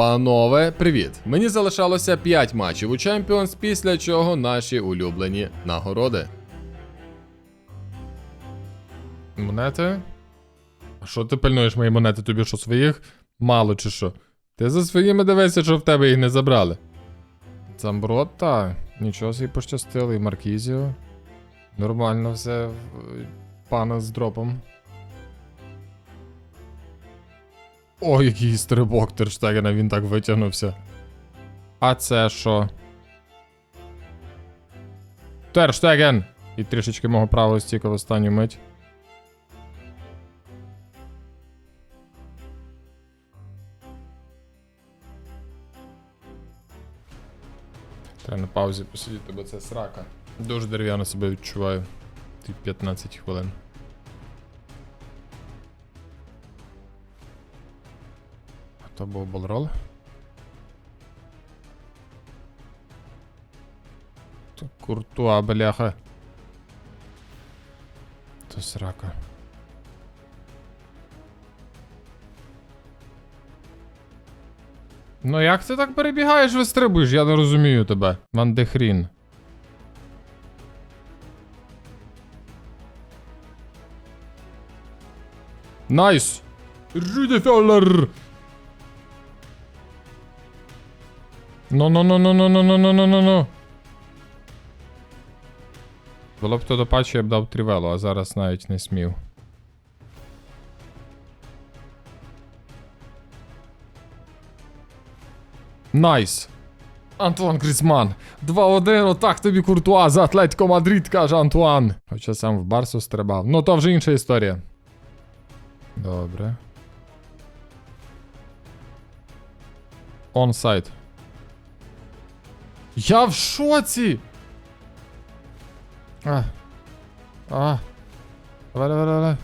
Панове, привіт! Мені залишалося 5 матчів у Champions, після чого наші улюблені нагороди. Монети? А що ти пильнуєш мої монети? Тобі що своїх? Мало чи що? Ти за своїми дивися, що в тебе їх не забрали. Замбротта, нічого собі пощастило, і Маркізіо. Нормально все, пана з дропом. О, який стрибок Терштегена, він так витягнувся. А це що? Терштеген! І трішечки мого правого стіка в останню мить. Треба на паузі посидіти, бо це срака. Дуже дерев'яно себе відчуваю. Ті 15 хвилин. То був болрол. Куртуа, бляха. То срака. Ну як ти так перебігаєш, вистрибуєш? Я не розумію тебе. Ван де хрін. Найс! Рюдефеллер! Ну-ну-ну-ну-ну-ну-ну-ну-ну-ну. Було б то до патчу, я б дав трівело, а зараз навіть не смів. Найс. Антуан Грізман. 2-1, отак тобі куртуа за Атлетико Мадрид, каже Антуан. Хоча сам в Барсу стрибав. Ну то вже інша історія. Добре. Онсайд. Я в шоці! А. А. Давай, давай, давай.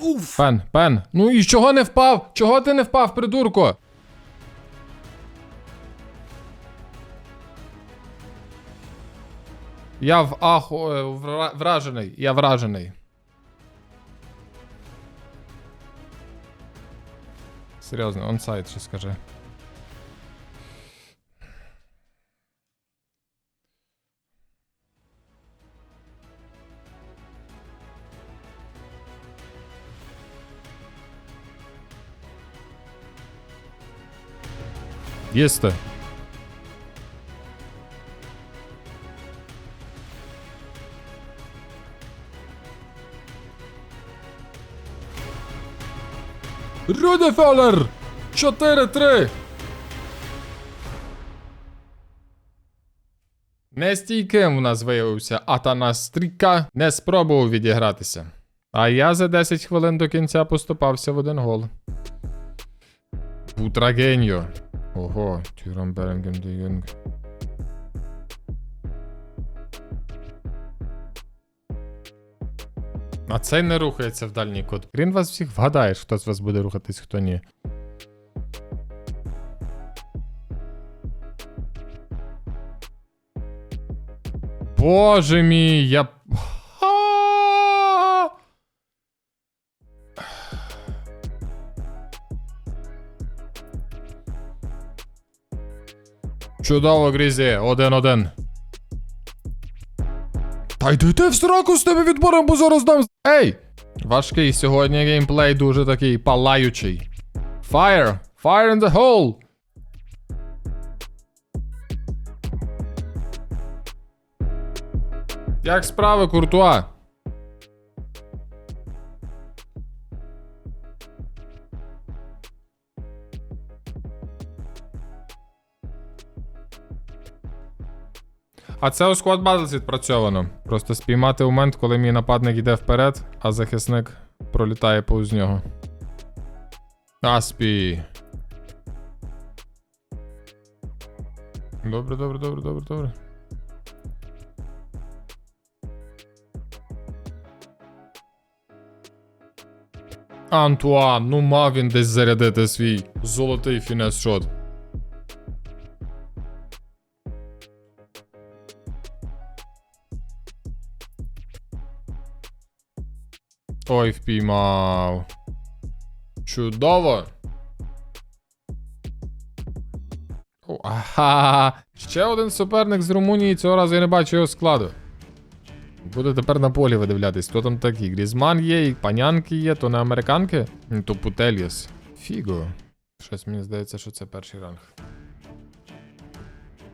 Уф! Пен, пен. Ну і чого не впав? Чого ти не впав, придурко? Я в аху е, вражений. Я вражений. Серйозно, онсайд, що скажи. Їсти. Рюдефеллер! 4-3! Нестійким у нас виявився Атанас Стріка, не спробував відігратися. А я за 10 хвилин до кінця поступався в один гол. Бутрагеньо. Ого, Тюрам Беренгем де Юнг. А цей не рухається в дальній кут. Він вас всіх вгадає, хто з вас буде рухатись, хто ні. Боже мій, я. Чудово, Грізі, один-один. Та йди в сраку з тими відбором, бо зараз дам. Ей! Важкий сьогодні геймплей дуже такий палаючий. Fire! Fire in the hole! Як справи, Куртуа? А це у Squad Battles відпрацьовано. Просто спіймати момент, коли мій нападник йде вперед, а захисник пролітає повз нього. Аспі. Добре, добре, добре, добре, добре. Антуан, ну мав він десь зарядити свій золотий фінес-шот. Ой, впіймав. Чудово. О, ага. Ще один суперник з Румунії, цього разу я не бачу його складу. Буду тепер на полі видивлятись, хто там такий. Грізман є, і панянки є, то не американки? Ну, То Путельєс. Фіго. Щось мені здається, що це перший ранг.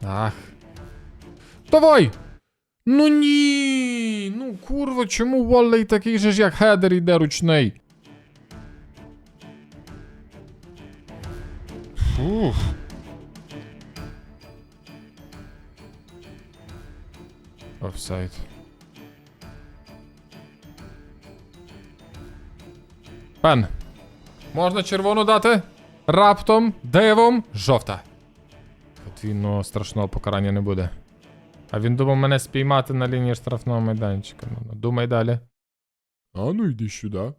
Ах. Давай! Ну ні! Ну курва, чому Воллей такий же ж як хедер іде ручний? Фух. Офсайд. Пен. Можна червону дати? Раптом, дивом, жовта. Подвійного страшного покарання не буде. А він думав мене спіймати на лінії штрафного майданчика. Ну, ну, думай далі. А ну йди сюди.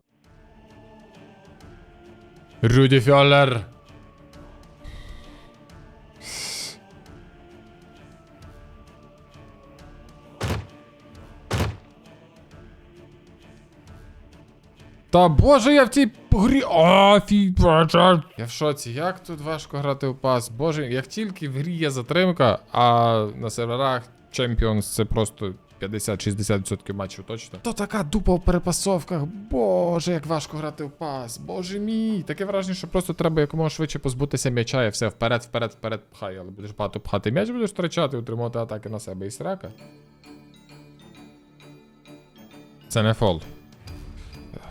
Руді Фьоллер. Та боже, я в цій грі. А, Я в шоці, як тут важко грати у пас? Боже, як тільки в грі є затримка, а на серверах Champions це просто 50-60% матчів точно. То така дупа в перепасовках. Боже, як важко грати в пас. Боже мій. Таке враження, що просто треба якомога швидше позбутися м'яча і все вперед, вперед, вперед пхай. Але будеш багато пхати м'яч, будеш втрачати, утримувати атаки на себе і срака. Це не фол.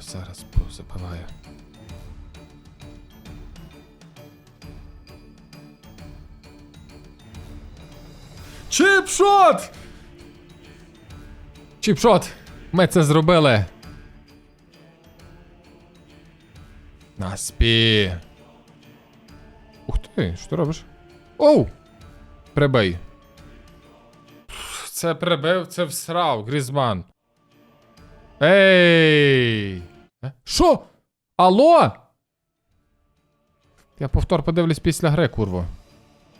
Зараз забиваю. Чіпшот! Чіпшот! Ми це зробили. Наспі. Ух ти, що ти робиш? Оу! Прибий. Це прибив, це всрав, Грізман. Ей! Е? Що? Алло? Я повтор подивлюсь після гри, курво.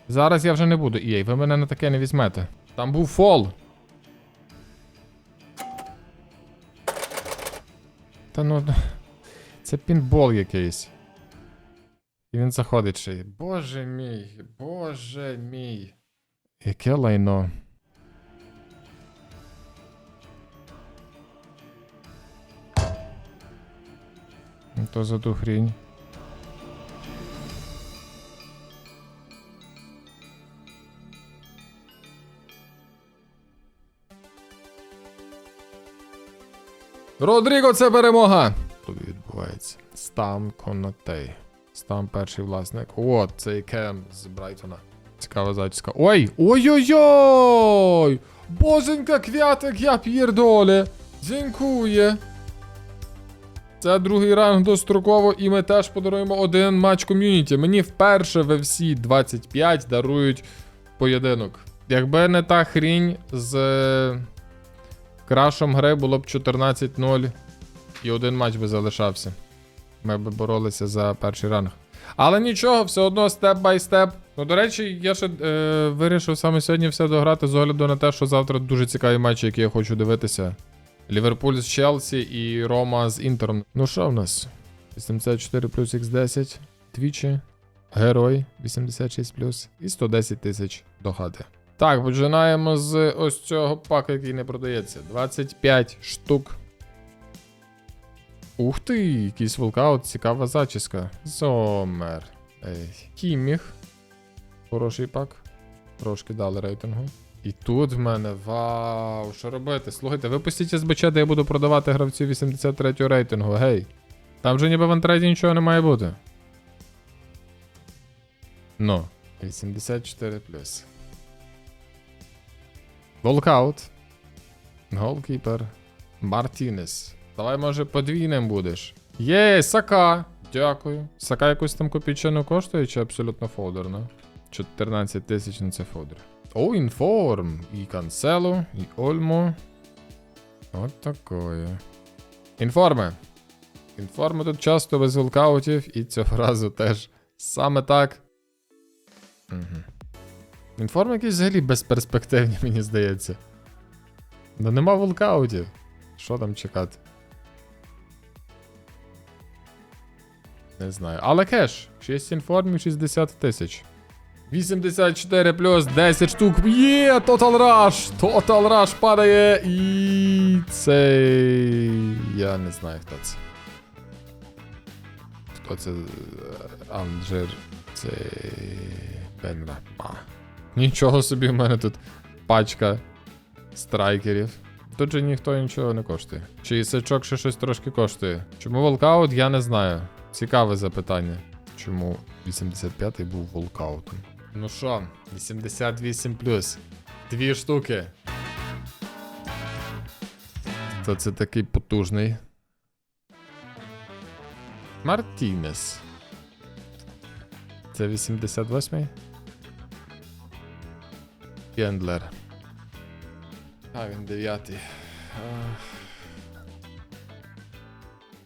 Зараз я вже не буду. Ей, ви мене на таке не візьмете. Там був фол. Та ну. Це пінбол якийсь. І він заходить ще. Боже мій, боже мій. Яке лайно. Ну, То за ту хрінь. Родріго, це перемога! Тобі відбувається. Стам Конотей. Стам перший власник. От, цей Кем з Брайтона. Цікава зачіска. Ой! Ой-ой-ой! Боженька квятик, я п'єрдоле! Дякую! Це другий ранг достроково, і ми теж подаруємо один матч ком'юніті. Мені вперше в FC 25 дарують поєдинок. Якби не та хрінь з крашом гри було б 14-0 і один матч би залишався. Ми б боролися за перший ранг. Але нічого, все одно степ бай степ. Ну, до речі, я ще е, вирішив саме сьогодні все дограти з огляду на те, що завтра дуже цікаві матчі, які я хочу дивитися. Ліверпуль з Челсі і Рома з Інтером. Ну що в нас? 84 плюс X10, двічі, герой 86 плюс і 110 тисяч до хати. Так, починаємо з ось цього пака, який не продається. 25 штук. Ух ти, якийсь волкаут, цікава зачіска. Зомер. Ей. Кіміх. Хороший пак. Трошки дали рейтингу. І тут в мене вау, що робити? Слухайте, випустіть СБЧ, де я буду продавати гравців 83 рейтингу, гей. Там же ніби в антреді нічого не має бути. Ну, 84 плюс. Волкаут. Голкіпер. Мартінес. Давай, може, подвійним будеш. Є, Сака. Дякую. Сака якусь там копійчину коштує чи абсолютно фодерно? 14 тисяч на це фодер. О, інформ. І Канцело, і Ольмо. От такое. Інформи. Інформи тут часто без волкаутів, і цього разу теж саме так. Угу. Інформи якісь взагалі безперспективні, мені здається. Ну нема волкаутів. Що там чекати? Не знаю. Але кеш. 6 інформів, 60 тисяч. 84 плюс 10 штук. Є! Total Rush! Total Rush падає. І цей. Я не знаю, хто це. Хто це? Анджер. Це. Бенра. Нічого собі, в мене тут пачка страйкерів. Тут же ніхто нічого не коштує. Чи ісачок ще щось трошки коштує? Чому волкаут, я не знаю. Цікаве запитання. Чому 85-й був волкаутом? Ну що, 88 плюс. Дві штуки. Хто це такий потужний? Мартінес. Це 88-й? Кендлер. А, він дев'ятий.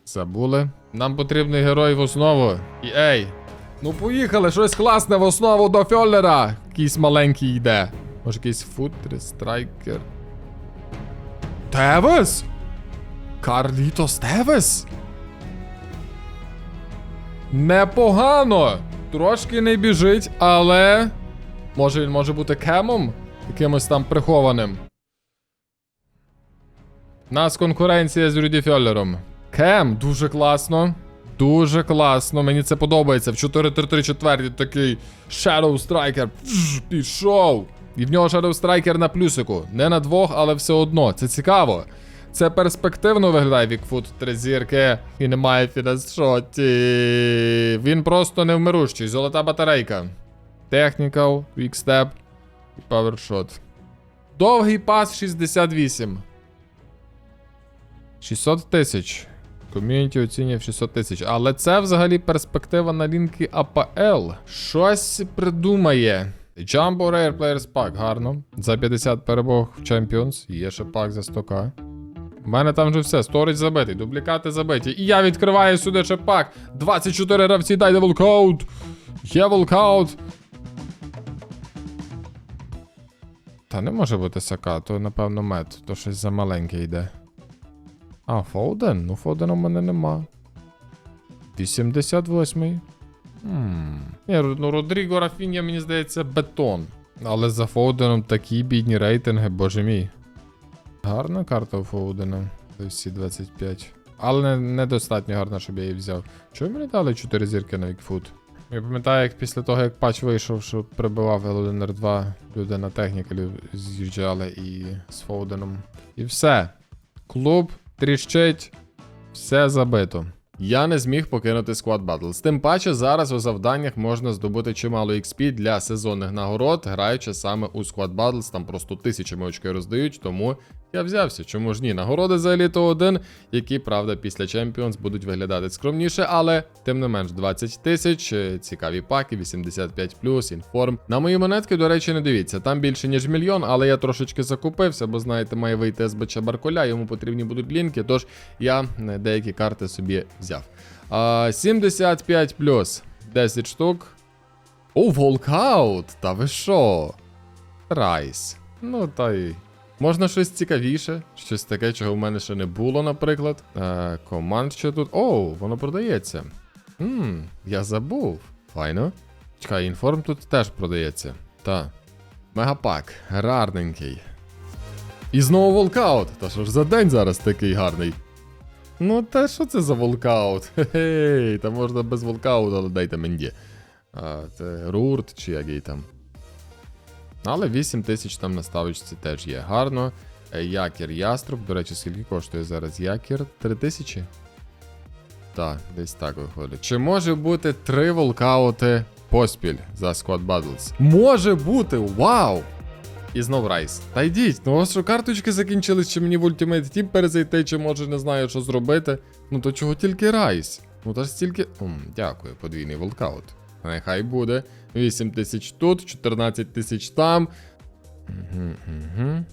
Забули. Нам потрібний герой в основу. І ей! Ну поїхали, щось класне в основу до Фьоллера. Якийсь маленький йде. Може якийсь футри, страйкер. Тевес? Карлітос Тевес? Непогано! Трошки не біжить, але. Може він може бути кемом? Якимось там прихованим. Нас конкуренція з Рюді Фьоллером. Кем, дуже класно. Дуже класно, мені це подобається. В 4-3-3-4 такий Shadow Striker пішов. І в нього Shadow Striker на плюсику. Не на двох, але все одно. Це цікаво. Це перспективно виглядає Вікфут три зірки. І немає фінашоті. Він просто невмирущий. Золота батарейка. Technical, Quick Step і Powershot. Довгий пас 68. 600 тисяч. Ком'юніті оцінює 600 тисяч. Але це взагалі перспектива на лінки АПЛ. Щось придумає. Jumbo Rare Players Pack, гарно. За 50 перемог в Champions. Є ще пак за 100к. У мене там вже все, сторіч забитий, дублікати забиті. І я відкриваю сюди ще пак. 24 гравці, дайте волкаут. Є волкаут. Та не може бути сака, то напевно мед, то щось за маленьке йде. А, Фоуден? Ну, Фоудена в мене нема. 88-й. Хм. Ні, ну Родріго Рафінія, мені здається, бетон. Але за Фоуденом такі бідні рейтинги, боже мій. Гарна карта у Фоудена. Всі 25. Але не, недостатньо гарна, щоб я її взяв. Чому мені дали 4 зірки на Вікфут? Я пам'ятаю, як після того, як патч вийшов, що прибивав L1 2 люди на технікалі з'їжджали і з Фоуденом. І все. Клуб тріщить, все забито. Я не зміг покинути Squad Battles. Тим паче зараз у завданнях можна здобути чимало XP для сезонних нагород, граючи саме у Squad Battles, там просто тисячами очки роздають, тому я взявся. Чому ж ні? Нагороди за еліту 1, які, правда, після Champions будуть виглядати скромніше, але тим не менш 20 тисяч, е, цікаві паки, 85 інформ. На мої монетки, до речі, не дивіться. Там більше ніж мільйон, але я трошечки закупився, бо знаєте, має вийти СБЧ Барколя, йому потрібні будуть лінки, тож я е, деякі карти собі взяв. А, 75 10 штук. О, волкаут! Та ви що? Райс. Ну та й. Можна щось цікавіше, щось таке, чого в мене ще не було, наприклад. Е, команд що тут. Оу, воно продається. Ммм, я забув. Файно. Чекай, інформ тут теж продається. Та. Мегапак, гарненький. І знову волкаут. Та що ж за день зараз такий гарний? Ну, та що це за волкаут? Хе-хей, та можна без волкауту, але дайте мені. А, це Рурт чи який там. Але 8 тисяч там на ставочці теж є. Гарно. Е, Якір яструб. До речі, скільки коштує зараз якір? 3 тисячі? Так, десь так виходить. Чи може бути 3 волкаути поспіль за Squad Battles? Може бути! Вау! І знов райс. Та йдіть, ну вас що карточки закінчились, чи мені в Ultimate Team перезайти, чи може не знаю, що зробити. Ну то чого тільки райс? Ну та ж стільки. Дякую, подвійний волкаут. Нехай буде. 8 тисяч тут, 14 тисяч там. Угу, угу.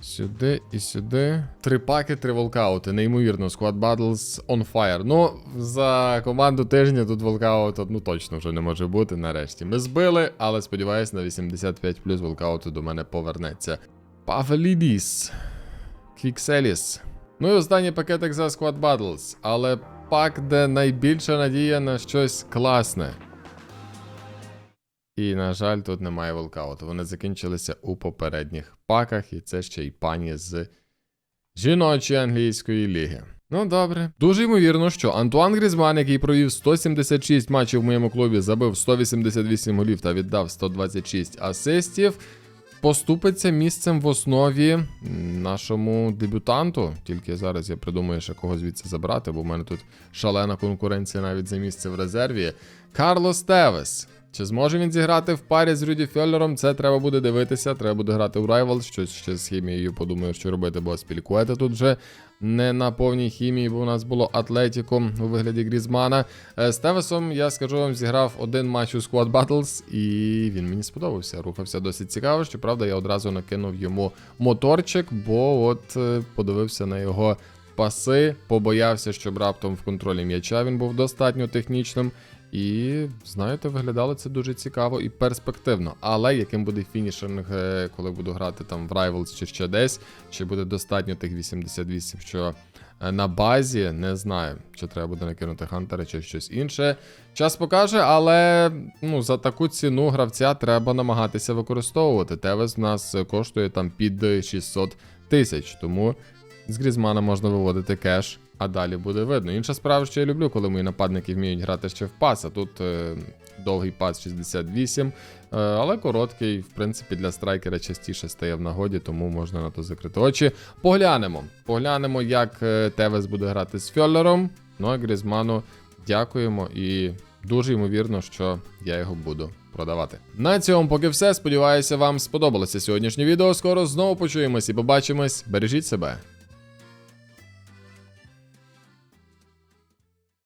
Сюди і сюди. Три паки, три волкаути. Неймовірно, Squad Battles on fire. Ну, за команду тижня тут волкаут ну точно вже не може бути. Нарешті. Ми збили, але сподіваюсь, на 85 плюс волкауту до мене повернеться. Павелідіс. Квікселіс. Ну і останній пакетик за Squad Battles. Але пак, де найбільша надія на щось класне. І, на жаль, тут немає волкауту. Вони закінчилися у попередніх паках, і це ще й пані з жіночої англійської ліги. Ну добре. Дуже ймовірно, що Антуан Грізман, який провів 176 матчів в моєму клубі, забив 188 голів та віддав 126 асистів, поступиться місцем в основі нашому дебютанту. Тільки зараз я придумаю, ще кого звідси забрати, бо в мене тут шалена конкуренція навіть за місце в резерві. Карлос Тевес. Чи зможе він зіграти в парі з Рюді Фьоллером? Це треба буде дивитися. Треба буде грати в Rivals, щось ще з хімією подумаю, що робити, бо Спількуета тут вже не на повній хімії, бо у нас було Атлетіко у вигляді Грізмана. Е, З Тевесом, я скажу вам, зіграв один матч у Squad Battles, і він мені сподобався. Рухався досить цікаво. Щоправда, я одразу накинув йому моторчик, бо от е, подивився на його паси, побоявся, щоб раптом в контролі м'яча він був достатньо технічним. І знаєте, виглядало це дуже цікаво і перспективно. Але яким буде фінішинг, е, коли буду грати там в Rivals чи ще десь, чи буде достатньо тих 88, що е, на базі, не знаю, чи треба буде накинути Хантера чи щось інше. Час покаже, але ну, за таку ціну гравця треба намагатися використовувати. Тевес в нас коштує там під 600 тисяч, тому з Грізмана можна виводити кеш, а далі буде видно. Інша справа, що я люблю, коли мої нападники вміють грати ще в пас, а тут е, довгий пас 68, е, але короткий, в принципі, для страйкера частіше стає в нагоді, тому можна на то закрити очі. Поглянемо. Поглянемо, як е, Тевес буде грати з Фьоллером. Ну а Грізману дякуємо і дуже ймовірно, що я його буду продавати. На цьому поки все. Сподіваюся, вам сподобалося сьогоднішнє відео. Скоро знову почуємось і побачимось. Бережіть себе.